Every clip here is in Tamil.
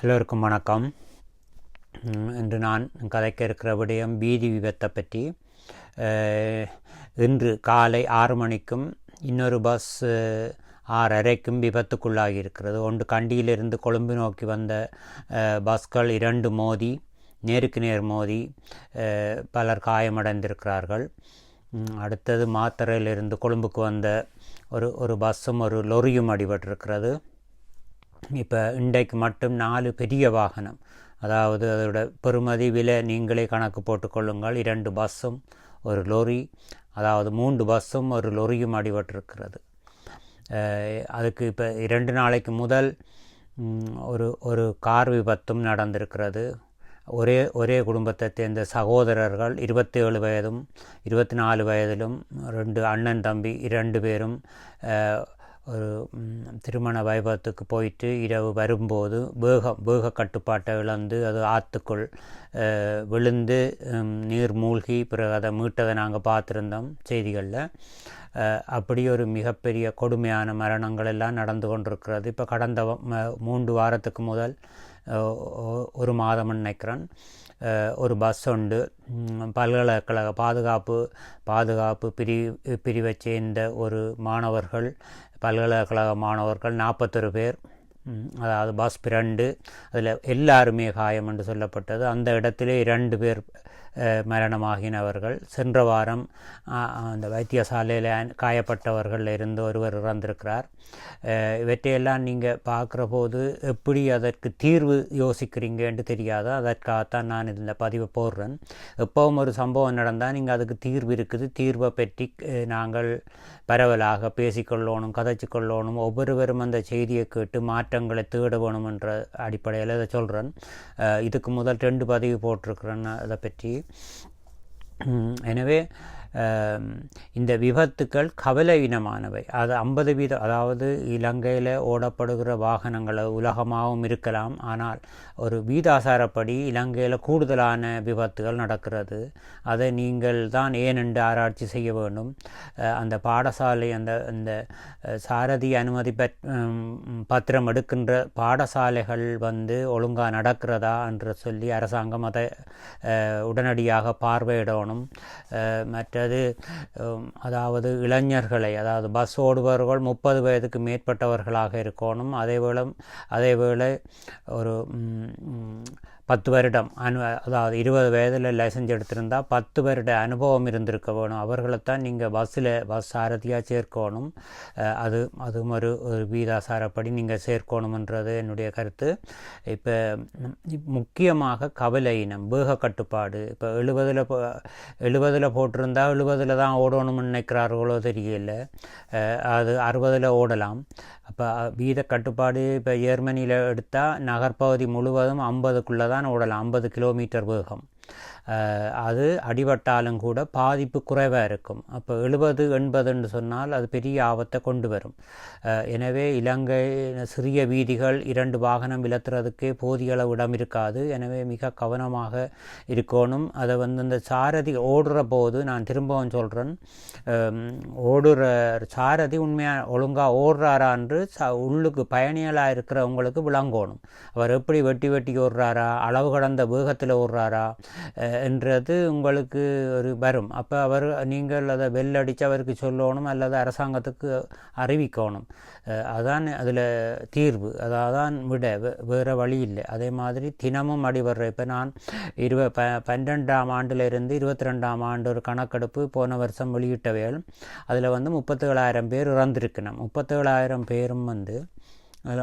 எல்லோருக்கும் வணக்கம். இன்று நான் கதைக்க இருக்கிற விடயம் வீதி விபத்தை பற்றி. இன்று காலை ஆறு மணிக்கும் இன்னொரு பஸ் ஆறரைக்கும் விபத்துக்குள்ளாகி இருக்கிறது. ஒன்று கண்டியிலிருந்து கொழும்பு நோக்கி வந்த பஸ்கள் இரண்டு மோதி நேருக்கு நேர் மோதி பலர் காயமடைந்திருக்கிறார்கள். அடுத்தது மாத்திரையிலிருந்து கொழும்புக்கு வந்த ஒரு ஒரு பஸ்ஸும் ஒரு லொரியும் அடிபட்டிருக்கிறது. இப்போ இன்றைக்கு மட்டும் நாலு பெரிய வாகனம். அதாவது அதோட பெறுமதி விலை நீங்களே கணக்கு போட்டுக்கொள்ளுங்கள் இரண்டு பஸ்ஸும் ஒரு லொரி. அதாவது மூன்று பஸ்ஸும் ஒரு லொரியும் அடிபட்டிருக்கிறது. அதுக்கு இப்போ இரண்டு நாளைக்கு முதல் ஒரு ஒரு கார் விபத்தும் நடந்திருக்கிறது. ஒரே ஒரே குடும்பத்தை சேர்ந்த சகோதரர்கள் இருபத்தி ஏழு வயதும் இருபத்தி நாலு வயதிலும் ரெண்டு அண்ணன் தம்பி இரண்டு பேரும் ஒரு திருமண வைபவத்துக்கு போயிட்டு இரவு வரும்போது வேகம் வேக கட்டுப்பாட்டை இழந்து அது ஆற்றுக்குள் விழுந்து நீர் மூழ்கி பிறகு அதை மீட்டதை நாங்கள் பார்த்துருந்தோம் செய்திகளில். அப்படி ஒரு மிகப்பெரிய கொடுமையான மரணங்கள் எல்லாம் நடந்து கொண்டிருக்கிறது. இப்போ கடந்த மூன்று வாரத்துக்கு முதல் ஒரு மாதம்னு நினைக்கிறேன். ஒரு பஸ் உண்டு. பல்கலைக்கழக பாதுகாப்பு பாதுகாப்பு பிரி பிரிவை சேர்ந்த ஒரு மாணவர்கள் பல்கலைக்கழக மாணவர்கள் நாற்பத்தொரு பேர். அதாவது பஸ் பிரண்டு அதில் எல்லாருமே காயம் என்று சொல்லப்பட்டது. அந்த இடத்திலே இரண்டு பேர் மரணமாகினவர்கள். சென்ற வாரம் அந்த வைத்தியசாலையில் காயப்பட்டவர்கள் இருந்து ஒருவர் இறந்திருக்கிறார். இவற்றையெல்லாம் நீங்கள் பார்க்குற போது எப்படி அதற்கு தீர்வு யோசிக்கிறீங்கன்னு தெரியாது? அதற்காகத்தான் நான் இந்த பதிவை போடுறேன். எப்பவும் ஒரு சம்பவம் நடந்தால் நீங்கள் அதுக்கு தீர்வு இருக்குது. தீர்வை பற்றி நாங்கள் பரவலாக பேசிக்கொள்ளணும் கதைச்சு கொள்ளணும் ஒவ்வொருவரும் அந்த செய்தியை கேட்டு மாற்றங்களை தேட வேணும் என்ற அடிப்படையில் இதை சொல்கிறேன் இதுக்கு முதல் ரெண்டு பதிவு போட்டிருக்கிறேன் அதை பற்றி. anyway இந்த விபத்துக்கள் கவலையினமானவை. அது ஐம்பது வீத அதாவது இலங்கையில் ஓடப்படுகிற வாகனங்களை உலகமாகவும் இருக்கலாம். ஆனால் ஒரு வீதாசாரப்படி இலங்கையில் கூடுதலான விபத்துகள் நடக்கிறது. அதை நீங்கள் தான் ஏனென்று ஆராய்ச்சி செய்ய வேண்டும். அந்த பாடசாலை அந்த அந்த சாரதி அனுமதி பத்திரம் எடுக்கின்ற பாடசாலைகள் வந்து ஒழுங்காக நடக்கிறதா என்று சொல்லி அரசாங்கம் அதை உடனடியாக பார்வையிடணும். மற்ற அல்லது அதாவது இளைஞர்களை அதாவது பஸ் ஓடுபவர்கள் முப்பது வயதுக்கு மேற்பட்டவர்களாக இருக்கணும். அதேவேளை அதேவேளை ஒரு பத்து வருடம் அனு அதாவது இருபது வயதில் லைசன்ஸ் எடுத்திருந்தால் பத்து வருட அனுபவம் இருந்திருக்க வேணும். அவர்களைத்தான் நீங்கள் பஸ்ஸில் பஸ் சாரதியாக சேர்க்கணும். அது அதுவும் ஒரு ஒரு வீதாசாரப்படி நீங்கள் சேர்க்கணுன்றது என்னுடைய கருத்து. இப்போ முக்கியமாக கவலை இனம் வேக கட்டுப்பாடு. இப்போ எழுபதில் எழுபதில் போட்டிருந்தா எழுபதில் தான் ஓடணும்னு நினைக்கிறார்களோ தெரியல. அது அறுபதில் ஓடலாம். அப்போ வீத கட்டுப்பாடு இப்போ ஜெர்மனியில் எடுத்தால் நகர்ப்பகுதி முழுவதும் ஐம்பதுக்குள்ளே தான் ஓடலாம் ஐம்பது கிலோமீட்டர் வேகம். அது அடிபட்டாலும் கூட பாதிப்பு குறைவாக இருக்கும். அப்போ எழுபது எண்பதுன்னு சொன்னால் அது பெரிய ஆபத்தை கொண்டு வரும். எனவே இலங்கை சிறிய வீதிகள் இரண்டு வாகனம் விலத்துறதுக்கே போதிய அளவு இடம் இருக்காது. எனவே மிக கவனமாக இருக்கணும். அதை வந்து இந்த சாரதி ஓடுற போது நான் திரும்பவும் சொல்கிறேன் ஓடுற சாரதி உண்மையாக ஒழுங்காக ஓடுறாரான்று ச உள்ளுக்கு பயணிகளாக இருக்கிறவங்களுக்கு விளங்கணும். அவர் எப்படி வெட்டி வெட்டி ஓடுறாரா? அளவு கடந்த வேகத்தில் ஓடுறாரா? என்றது உங்களுக்கு ஒரு வரும். அப்போ அவர் நீங்கள் அதை வெள்ளடித்து அவருக்கு சொல்லணும் அல்லது அரசாங்கத்துக்கு அறிவிக்கணும். அதான் அதில் தீர்வு. அதான் விட வேறு வழி இல்லை. அதே மாதிரி தினமும் அடிபடுற இப்போ நான் இருப ப பன்னெண்டாம் ஆண்டிலிருந்து இருபத்தி ரெண்டாம் ஆண்டு ஒரு கணக்கெடுப்பு போன வருஷம் வெளியிட்டவைகள் அதில் வந்து முப்பத்தேழாயிரம் பேர் இறந்திருக்கணும். முப்பத்தேழாயிரம் பேரும் வந்து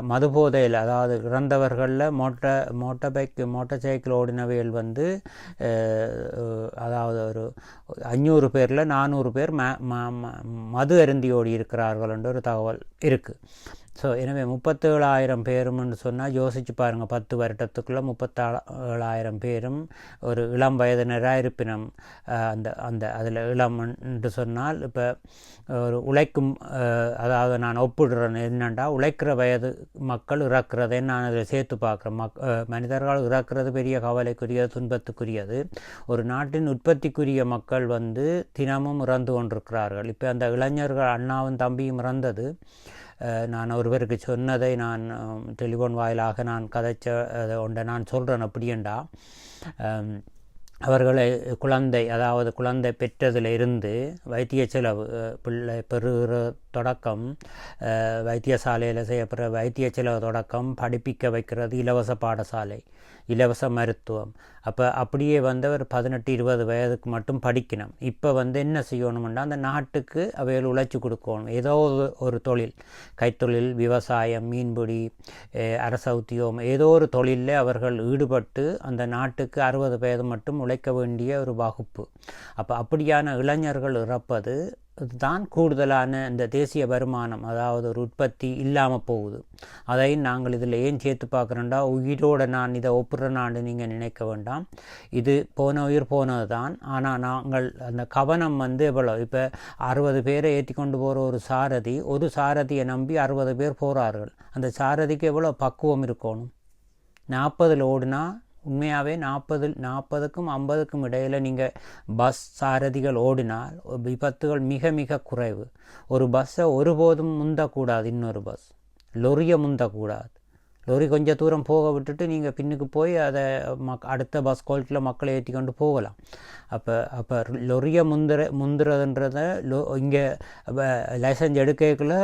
மது போதையில் அதாவது இறந்தவர்களில் motor motor bike motorcycle ஓடினவைகள் வந்து அதாவது ஒரு அஞ்சூறு பேரில் நானூறு பேர் ம ம- ம- மது அருந்தி ஓடி இருக்கிறார்கள் என்ற ஒரு தகவல் இருக்குது ஸோ எனவே முப்பத்தேழாயிரம் பேரும்னு சொன்னால் யோசிச்சு பாருங்கள் பத்து வருடத்துக்குள்ளே முப்பத்தேழாயிரம் பேரும் ஒரு இளம் வயதினராக இருப்பினம் அந்த அந்த அதில் இளம் என்று சொன்னால் இப்போ ஒரு உழைக்கும் அதாவது நான் ஒப்பிடுறேன் என்னென்னா உழைக்கிற வயது மக்கள் இறக்கிறதை நான் அதில் சேர்த்து பார்க்குறேன். மக் மனிதர்கள் இறக்கிறது பெரிய கவலைக்குரியது துன்பத்துக்குரியது. ஒரு நாட்டின் உற்பத்திக்குரிய மக்கள் வந்து தினமும் இறந்து கொண்டிருக்கிறார்கள். இப்போ அந்த இளைஞர்கள் அண்ணாவும் தம்பியும் இறந்தது. நான் ஒருவருக்கு சொன்னதை நான் டெலிஃபோன் வாயிலாக நான் கதைச்ச அதை ஒன்றை நான் சொல்கிறேன் அப்படியண்டா. அவர்களை குழந்தை அதாவது குழந்தை பெற்றதில் இருந்து வைத்திய செலவு பிள்ளை பெறுகிற தொடக்கம் வைத்தியசாலையில் செய்யப்படுற வைத்திய செலவு தொடக்கம் படிப்பிக்க வைக்கிறது இலவச பாடசாலை இலவச மருத்துவம் அப்போ அப்படியே வந்து ஒரு பதினெட்டு இருபது வயதுக்கு மட்டும் படிக்கணும். இப்போ வந்து என்ன செய்யணும்னா அந்த நாட்டுக்கு அவைகள் உழைச்சி கொடுக்கணும். ஏதோ ஒரு ஒரு தொழில். கைத்தொழில் விவசாயம் மீன்பிடி அரச உத்தியோகம் ஏதோ ஒரு தொழிலில் அவர்கள் ஈடுபட்டு அந்த நாட்டுக்கு அறுபது வயது மட்டும் உழைக்க வேண்டிய ஒரு வகுப்பு. அப்போ அப்படியான இளைஞர்கள் இறப்பது தான் கூடுதலான இந்த தேசிய வருமானம் அதாவது ஒரு உற்பத்தி இல்லாமல் போகுது. அதையும் நாங்கள் இதில் ஏன் சேர்த்து பார்க்குறோண்டா உயிரோட நான் இதை ஒப்புறனான்னு நீங்கள் நினைக்க வேண்டாம். இது போன உயிர் போனது தான் ஆனால் நாங்கள் அந்த கவனம் வந்து எவ்வளோ இப்போ அறுபது பேரை ஏற்றி கொண்டு போகிற ஒரு சாரதி ஒரு சாரதியை நம்பி அறுபது பேர் போகிறார்கள் அந்த சாரதிக்கு எவ்வளோ பக்குவம் இருக்கணும்? நாற்பதில் ஓடுனா உண்மையாகவே நாற்பது நாற்பதுக்கும் ஐம்பதுக்கும் இடையில் நீங்கள் பஸ் சாரதிகள் ஓடினால் விபத்துகள் மிக மிக குறைவு. ஒரு பஸ்ஸை ஒருபோதும் முந்தக்கூடாது இன்னொரு பஸ் லொரியை முந்தக்கூடாது. லொரி கொஞ்சம் தூரம் போக விட்டுட்டு நீங்கள் பின்னுக்கு போய் அதை மக் அடுத்த பஸ் குவாலிட்டியில் மக்களை ஏற்றி கொண்டு போகலாம். அப்போ அப்போ லொரியை முந்துற முந்துறதுன்றத லொ இங்கே லைசன்ஸ் எடுக்கக்குள்ள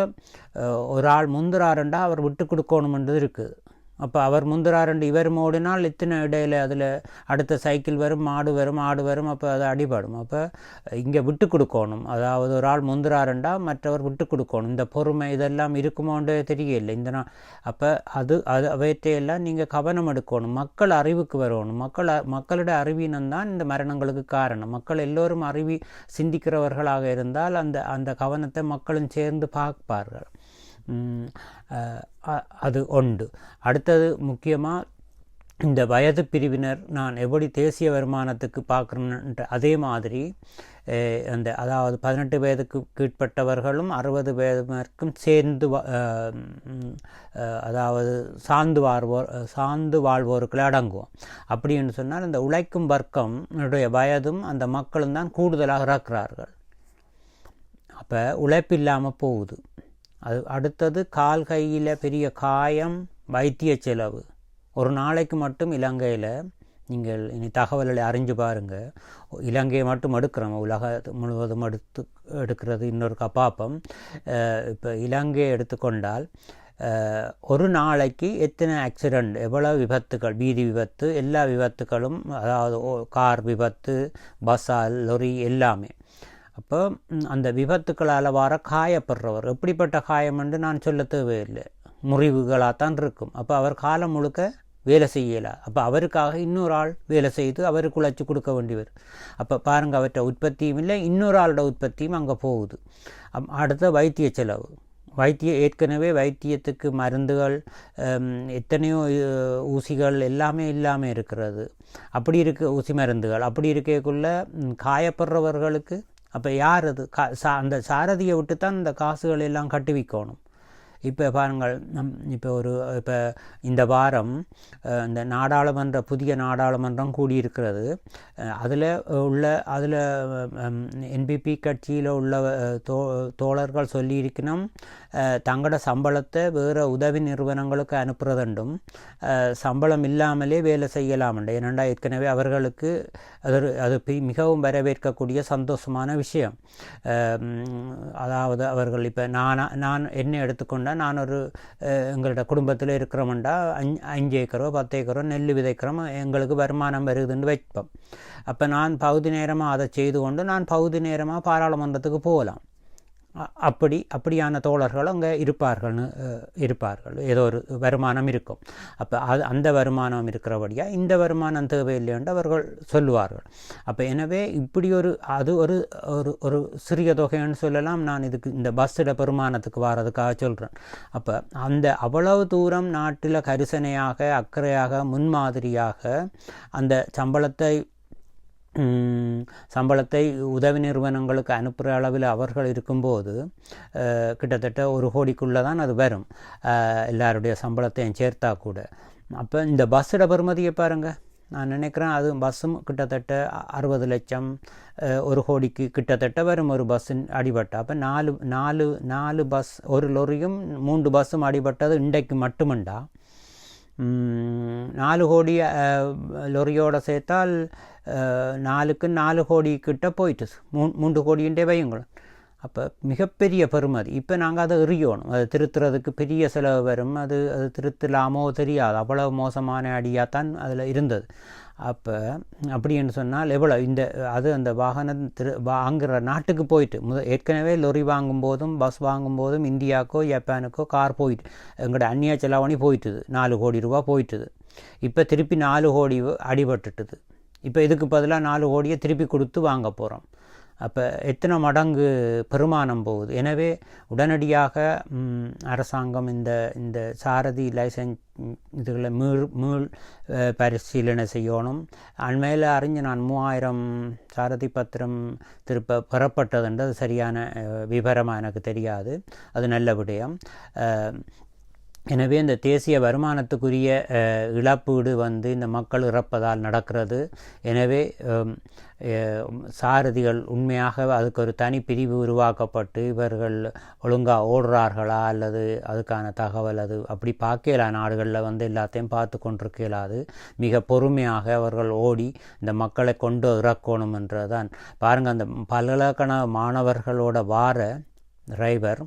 ஒரு ஆள் முந்துறாருண்டா அவர் விட்டு கொடுக்கணுமென்றது இருக்குது. அப்போ அவர் முந்துறாருண்டு இவர் மோடினால் இத்தனை இடையில் அதில் அடுத்த சைக்கிள் வரும் மாடு வரும் ஆடு வரும் அப்போ அது அடிபடும். அப்போ இங்கே விட்டு கொடுக்கணும். அதாவது ஒரு ஆள் முந்துறாருண்டா மற்றவர் விட்டு கொடுக்கணும். இந்த பொறுமை இதெல்லாம் இருக்குமோன்றே தெரியல இந்த நாள் அப்போ அது அது அவற்றையெல்லாம் நீங்கள் கவனம் எடுக்கணும். மக்கள் அறிவுக்கு வரணும். மக்கள் அ- மக்களுடைய இந்த மரணங்களுக்கு காரணம். மக்கள் எல்லோரும் அறிவி சிந்திக்கிறவர்களாக இருந்தால் அந்த அந்த கவனத்தை மக்களும் சேர்ந்து பார்ப்பார்கள். அது உண்டு அடுத்தது முக்கியமாக இந்த வயது பிரிவினர் நான் எப்படி தேசிய வருமானத்துக்கு பார்க்குறேன்ற அதே மாதிரி அந்த அதாவது பதினெட்டு வயதுக்கு கீழ்ப்பட்டவர்களும் அறுபது வயதுக்கும் சேர்ந்து அதாவது சார்ந்து வாழ்வோர் சார்ந்து வாழ்வோருக்குள்ள அடங்குவோம். அப்படின்னு சொன்னால் இந்த உழைக்கும் வர்க்கம் வயதும் அந்த மக்களும் தான் கூடுதலாக இறக்கிறார்கள். அப்போ உழைப்பு இல்லாமல் போகுது. அது அடுத்தது கால் கையில் பெரிய காயம் வைத்திய செலவு. ஒரு நாளைக்கு மட்டும் இலங்கையில் நீங்கள் இனி தகவல்களை அறிஞ்சு பாருங்கள் இலங்கையை மட்டும் எடுக்கிறோம். உலக முழுவதும் எடுத்து எடுக்கிறது இன்னொரு கப்பாப்பம் இப்போ இலங்கையை எடுத்துக்கொண்டால் ஒரு நாளைக்கு எத்தனை ஆக்சிடெண்ட் எவ்வளோ விபத்துகள் வீதி விபத்து எல்லா விபத்துகளும் அதாவது கார் விபத்து பஸ்ஸால் லொரி எல்லாமே. அப்போ அந்த விபத்துக்களால் வர காயப்படுறவர். எப்படிப்பட்ட காயம் என்று நான் சொல்ல தேவையில்லை. முறிவுகளாகத்தான் இருக்கும். அப்போ அவர் காலம் முழுக்க வேலை செய்யலை. அப்போ அவருக்காக இன்னொரு ஆள் வேலை செய்து அவருக்கு உழைச்சி கொடுக்க வேண்டியவர் அப்போ பாருங்கள் அவற்றை உற்பத்தியும் இல்லை இன்னொரு ஆளோட உற்பத்தியும் அங்கே போகுது. அடுத்த வைத்திய செலவு. வைத்திய ஏற்கனவே வைத்தியத்துக்கு மருந்துகள் எத்தனையோ ஊசிகள் எல்லாமே இல்லாமல் இருக்கிறது. அப்படி இருக்க ஊசி மருந்துகள். அப்படி இருக்கக்குள்ள காயப்படுறவர்களுக்கு அப்போ யார் அது? கா சா அந்த சாரதியை விட்டு தான் இந்த காசுகள் எல்லாம் கட்டுவிக்கணும். இப்போ பாருங்கள் நம் இப்போ ஒரு இப்போ இந்த வாரம் இந்த நாடாளுமன்ற புதிய நாடாளுமன்றம் கூடியிருக்கிறது. அதில் உள்ள அதில் என்பிபி கட்சியில் உள்ள தோ தோழர்கள் சொல்லியிருக்கணும் தங்களோட சம்பளத்தை வேறு உதவி நிறுவனங்களுக்கு அனுப்புறதுண்டும் சம்பளம் இல்லாமலே வேலை செய்யலாம் ஏனெண்டா ஏற்கனவே அவர்களுக்கு அது அது மிகவும் வரவேற்கக்கூடிய சந்தோஷமான விஷயம். அதாவது அவர்கள் இப்போ நான் நான் என்ன எடுத்துக்கொண்டால் நான் ஒரு எங்களோட குடும்பத்தில் இருக்கிறோம்டா அஞ் அஞ்சு ஏக்கரோ பத்து ஏக்கரோ நெல் விதைக்கிறோம் எங்களுக்கு வருமானம் வருதுன்னு வைப்போம். அப்போ நான் பகுதி நேரமாக அதை செய்து கொண்டு நான் பகுதி நேரமாக பாராளுமன்றத்துக்கு போகலாம். அப்படி அப்படியான தோழர்கள் அங்கே இருப்பார்கள்னு இருப்பார்கள். ஏதோ ஒரு வருமானம் இருக்கும். அப்போ அது அந்த வருமானம் இருக்கிறபடியாக இந்த வருமானம் தேவையில்லைன்னு அவர்கள் சொல்லுவார்கள். அப்போ எனவே இப்படி ஒரு அது ஒரு ஒரு ஒரு சிறிய தொகைன்னு சொல்லலாம். நான் இதுக்கு இந்த பஸ்ஸில் பெருமானத்துக்கு வர்றதுக்காக சொல்கிறேன். அப்போ அந்த அவ்வளவு தூரம் நாட்டில் கரிசனையாக அக்கறையாக முன்மாதிரியாக அந்த சம்பளத்தை சம்பளத்தை உதவி நிறுவனங்களுக்கு அனுப்புகிற அளவில் அவர்கள் இருக்கும்போது கிட்டத்தட்ட ஒரு கோடிக்குள்ளே தான் அது வரும். எல்லாருடைய சம்பளத்தையும் சேர்த்தா கூட. அப்போ இந்த பஸ்ஸோட பெறுமதியை பாருங்கள் நான் நினைக்கிறேன் அது பஸ்ஸும் கிட்டத்தட்ட அறுபது லட்சம் ஒரு கோடிக்கு கிட்டத்தட்ட வரும் ஒரு பஸ்ஸின் அடிபட்ட. அப்போ நாலு நாலு நாலு பஸ் ஒரு லொரியும் மூன்று பஸ்ஸும் அடிபட்டது இன்றைக்கு மட்டுமண்டா? நாலு கோடி அஹ், லொரியோட சேர்த்தால் நாலுக்கு நாலு கோடி கிட்ட போயிட்டு மூ மூன்று கோடின்டே வையுங்களும் அப்போ மிகப்பெரிய பெருமதி இப்போ நாங்கள் அதை எறியணும். அது திருத்துறதுக்கு பெரிய செலவு வரும். அது அது திருத்தலாமோ தெரியாது. அவ்வளவு மோசமான அடியாக தான் அதில் இருந்தது. அப்போ அப்படின்னு சொன்னால் எவ்வளோ இந்த அது அந்த வாகனம் திரு வாங்குற நாட்டுக்கு போயிட்டு முத ஏற்கனவே லொரி வாங்கும்போதும் பஸ் வாங்கும்போதும் இந்தியாவுக்கோ ஜப்பானுக்கோ கார் போயிட்டு எங்களோட அந்நிய செலாவணி போயிட்டுது நாலு கோடி ரூபா போயிட்டுது. இப்போ திருப்பி நாலு கோடி அடிபட்டுட்டுது. இப்போ இதுக்கு பதிலாக நாலு கோடியை திருப்பி கொடுத்து வாங்க போகிறோம் அப்போ எத்தனை மடங்கு பெருமானம் போகுது? எனவே உடனடியாக அரசாங்கம் இந்த இந்த சாரதி லைசன்ஸ் இதுகளை மீள் மீள் பரிசீலனை செய்யணும். அண்மையில் அறிஞ்சு நான் மூவாயிரம் சாரதி பத்திரம் திருப்ப பெறப்பட்டதுன்றது சரியான விவரமாக எனக்கு தெரியாது. அது நல்ல விடயம். எனவே இந்த தேசிய வருமானத்துக்குரிய இழப்பீடு வந்து இந்த மக்கள் இறப்பதால் நடக்கிறது. எனவே சாரதிகள் உண்மையாக அதுக்கு ஒரு தனி பிரிவு உருவாக்கப்பட்டு இவர்கள் ஒழுங்காக ஓடுறார்களா அல்லது அதுக்கான தகவல் அது அப்படி பார்க்கலா. நாடுகளில் வந்து எல்லாத்தையும் பார்த்து கொண்டிருக்கலாது. மிக பொறுமையாக அவர்கள் ஓடி இந்த மக்களை கொண்டு இறக்கணும் என்றதான் பாருங்கள் அந்த பல்கலைக்கழக மாணவர்களோட வார டிரைவர்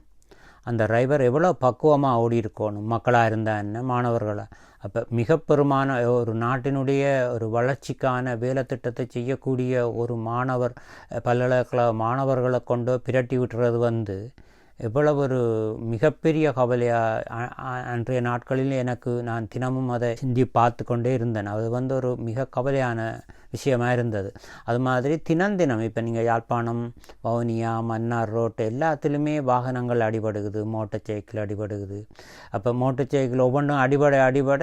அந்த டிரைவர் எவ்வளோ பக்குவமாக ஓடி இருக்கணும் மக்களாக இருந்தால் என்ன மாணவர்களாக அப்போ மிக பெருமான ஒரு நாட்டினுடைய ஒரு வளர்ச்சிக்கான வேலை திட்டத்தை செய்யக்கூடிய ஒரு மாணவர் பல்கலைக்கழக மாணவர்களை கொண்டு பிரட்டி விட்டுறது வந்து எவ்வளவு ஒரு மிகப்பெரிய கவலையாக அன்றைய நாட்களில் எனக்கு நான் தினமும் அதை சிந்தி பார்த்து கொண்டே இருந்தேன். அது வந்து ஒரு மிக கவலையான விஷயமா இருந்தது அது மாதிரி தினம் தினம் இப்போ நீங்கள் யாழ்ப்பாணம் வவுனியா மன்னார் ரோட்டு எல்லாத்துலேயுமே வாகனங்கள் அடிபடுகுது மோட்டர் சைக்கிள் அடிபடுகுது. அப்போ மோட்டர் சைக்கிள் ஒவ்வொன்றும் அடிபட அடிபட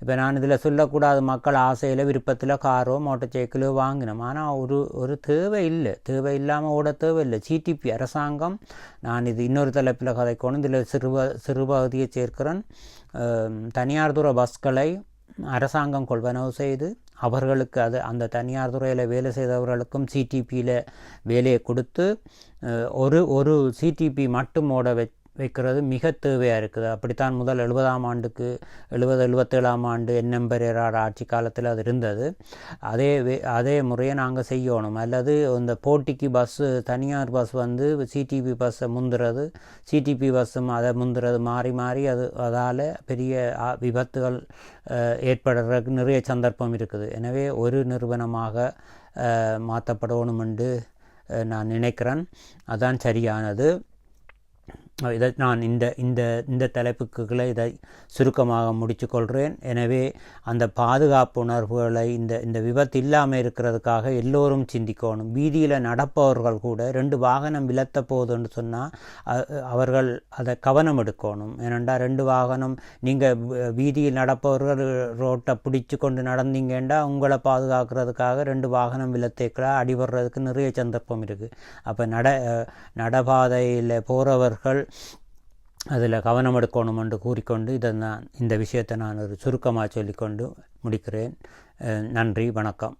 இப்போ நான் இதில் சொல்லக்கூடாது மக்கள் ஆசையில் விருப்பத்தில் காரோ மோட்டர் சைக்கிளோ வாங்கினோம். ஆனால் ஒரு ஒரு தேவை இல்லை. தேவை இல்லாமல் ஓட தேவை இல்லை. சிடிபி அரசாங்கம் நான் இது இன்னொரு தலைப்பில் கதைக்கணும். இதில் சிறுப சிறுபகுதியை சேர்க்கிறேன். தனியார் தூர பஸ்களை அரசாங்கம் கொள்வனவு செய்து அவர்களுக்கு அது அந்த தனியார் துறையில் வேலை செய்தவர்களுக்கும் சிடிபியில் வேலையை கொடுத்து ஒரு ஒரு சிடிபி மட்டும் ஓட வை வைக்கிறது மிக தேவையாக இருக்குது. அப்படித்தான் முதல் எழுபதாம் ஆண்டுக்கு எழுபது எழுபத்தேழாம் ஆண்டு என்எம் ஆட்சி காலத்தில் அது இருந்தது. அதே அதே முறையை நாங்கள் செய்யணும். அல்லது இந்த போட்டிக்கு பஸ்ஸு தனியார் பஸ் வந்து சிடிபி பஸ்ஸை முந்துறது. சிடிபி பஸ்ஸும் அதை முந்துறது. மாறி மாறி அது அதால் பெரிய விபத்துகள் ஏற்படுறதுக்கு நிறைய சந்தர்ப்பம் இருக்குது. எனவே ஒரு நிறுவனமாக மாற்றப்படணும் என்று நான் நினைக்கிறேன். அதான் சரியானது. இதை நான் இந்த இந்த இந்த தலைப்புக்குள்ளே இதை சுருக்கமாக முடித்துக்கொள்கிறேன். எனவே அந்த பாதுகாப்பு உணர்வுகளை இந்த இந்த விபத்து இல்லாமல் இருக்கிறதுக்காக எல்லோரும் சிந்திக்கணும். வீதியில் நடப்பவர்கள் கூட ரெண்டு வாகனம் விலத்த போகுதுன்னு சொன்னால் அவர்கள் அதை கவனம் எடுக்கணும். ஏனென்றால் ரெண்டு வாகனம் நீங்கள் வீதியில் நடப்பவர்கள் ரோட்டை பிடிச்சு கொண்டு நடந்தீங்கன்னா உங்களை பாதுகாக்கிறதுக்காக ரெண்டு வாகனம் விலத்தேக்கலாம் அடிபடுறதுக்கு நிறைய சந்தர்ப்பம் இருக்குது அப்போ நட நடபாதையில் போகிறவர்கள் அதில் கவனம் எடுக்கணும் என்று கூறிக்கொண்டு இதை நான் இந்த விஷயத்தை நான் ஒரு சுருக்கமாக சொல்லிக்கொண்டு முடிக்கிறேன். நன்றி வணக்கம்.